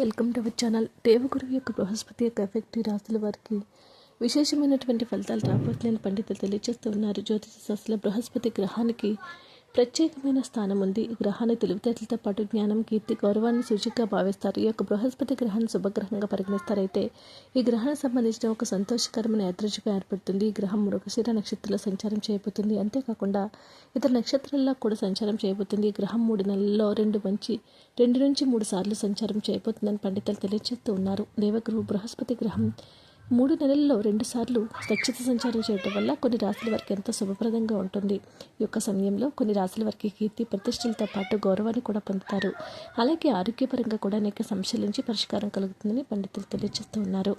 Welcome to our channel. దేవగురువు యొక్క బృహస్పతి యొక్క effect రాసుల వారికి విశేషమైనటువంటి ఫలితాలు రాబోతులేని పండితులు తెలియజేస్తూ ఉన్నారు. జ్యోతిష శాస్త్రంలో బృహస్పతి గ్రహానికి ప్రత్యేకమైన స్థానం ఉంది. ఈ గ్రహాన్ని తెలివితేటలతో పాటు జ్ఞానం కీర్తి గౌరవాన్ని సూచికగా భావిస్తారు. ఈ యొక్క బృహస్పతి గ్రహాన్ని శుభగ్రహంగా పరిగణిస్తారైతే ఈ గ్రహానికి సంబంధించిన ఒక సంతోషకరమైన యాదృచ్ఛిగా ఏర్పడుతుంది. ఈ గ్రహం మృగశిర నక్షత్రంలో సంచారం చేయబోతుంది. అంతేకాకుండా ఇతర నక్షత్రాల్లో కూడా సంచారం చేయబోతుంది. ఈ గ్రహం మూడు నెలల్లో రెండు మంచి రెండు నుంచి మూడు సార్లు సంచారం చేయబోతుందని పండితులు తెలియజేస్తూ ఉన్నారు. దేవగురు బృహస్పతి గ్రహం మూడు నెలల్లో రెండుసార్లు నక్షత్ర సంచారం చేయడం వల్ల కొన్ని రాశుల వారికి ఎంతో శుభప్రదంగా ఉంటుంది. ఈ యొక్క సమయంలో కొన్ని రాశుల వారికి కీర్తి ప్రతిష్టలతో పాటు గౌరవాన్ని కూడా పొందుతారు. అలాగే ఆరోగ్యపరంగా కూడా అనేక సమస్యల నుంచి పరిష్కారం కలుగుతుందని పండితులు తెలియజేస్తూ ఉన్నారు.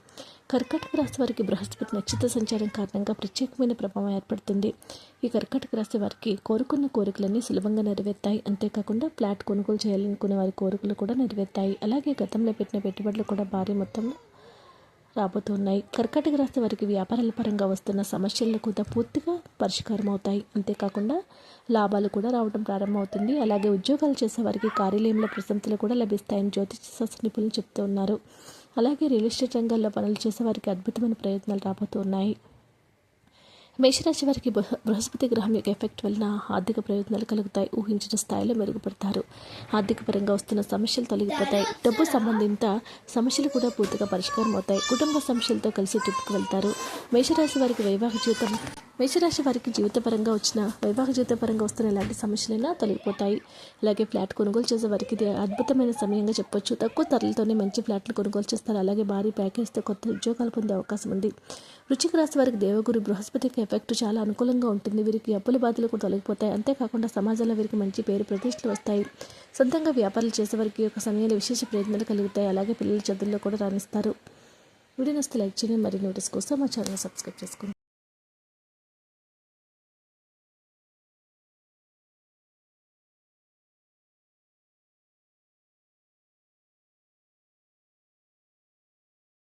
కర్కాటక రాశి వారికి బృహస్పతి నక్షత్ర సంచారం కారణంగా ప్రత్యేకమైన ప్రభావం ఏర్పడుతుంది. ఈ కర్కాటక రాశి వారికి కోరుకున్న కోరికలన్నీ సులభంగా నెరవేర్తాయి. అంతేకాకుండా ఫ్లాట్ కొనుగోలు చేయాలనుకునే వారి కోరికలు కూడా నెరవేర్తాయి. అలాగే గతంలో పెట్టిన పెట్టుబడులు కూడా భారీ మొత్తంలో రాబోతున్నాయి. కర్కాటక రాశి వారికి వ్యాపారాల పరంగా వస్తున్న సమస్యలు కూడా పూర్తిగా పరిష్కారం అవుతాయి అంతేకాకుండా లాభాలు కూడా రావడం ప్రారంభమవుతుంది. అలాగే ఉద్యోగాలు చేసే వారికి కార్యాలయంలో ప్రశంసలు కూడా లభిస్తాయని జ్యోతిష శాస్త్ర నిపుణులు చెప్తూ ఉన్నారు. అలాగే రియల్ ఎస్టేట్ రంగాల్లో పనులు చేసే వారికి అద్భుతమైన ప్రయత్నాలు రాబోతున్నాయి. మేషరాశి వారికి బృహ బృహస్పతి గ్రహం యొక్క ఎఫెక్ట్ వలన ఆర్థిక ప్రయోజనాలు కలుగుతాయి. ఊహించిన స్థాయిలో మెరుగుపడతారు. ఆర్థిక పరంగా వస్తున్న సమస్యలు తొలగిపోతాయి. డబ్బు సంబంధిత సమస్యలు కూడా పూర్తిగా పరిష్కారం అవుతాయి. కుటుంబ సమస్యలతో కలిసి ట్రిప్కి వెళ్తారు. మేషరాశి వారికి వైవాహిక జీవితం మేషరాశి వారికి జీవితపరంగా వచ్చిన వైవాహిక జీవితపరంగా వస్తున్న ఎలాంటి సమస్యలైనా తొలగిపోతాయి. అలాగే ఫ్లాట్ కొనుగోలు చేసే వారికి ఇది అద్భుతమైన సమయంగా చెప్పొచ్చు. తక్కువ ధరలతోనే మంచి ఫ్లాట్లు కొనుగోలు చేస్తారు. అలాగే భారీ ప్యాకేజ్తో కొత్త ఉద్యోగాలు పొందే అవకాశం ఉంది. రుచికి రాశి వారికి దేవగురు బృహస్పతికి ఎఫెక్ట్ చాలా అనుకూలంగా ఉంటుంది. వీరికి అప్పుల బాధలు కూడా తొలగిపోతాయి. అంతేకాకుండా సమాజంలో వీరికి మంచి పేరు ప్రతిష్టలు వస్తాయి. సొంతంగా వ్యాపారాలు చేసేవారికి ఒక సమయంలో విశేష ప్రయత్నాలు కలుగుతాయి. అలాగే పిల్లల చదువుల్లో కూడా రాణిస్తారు. వీడియో నస్తే లైక్ చేయండి. మరి నోటీస్ కోసం మా ఛానల్ సబ్స్క్రైబ్ చేసుకోండి.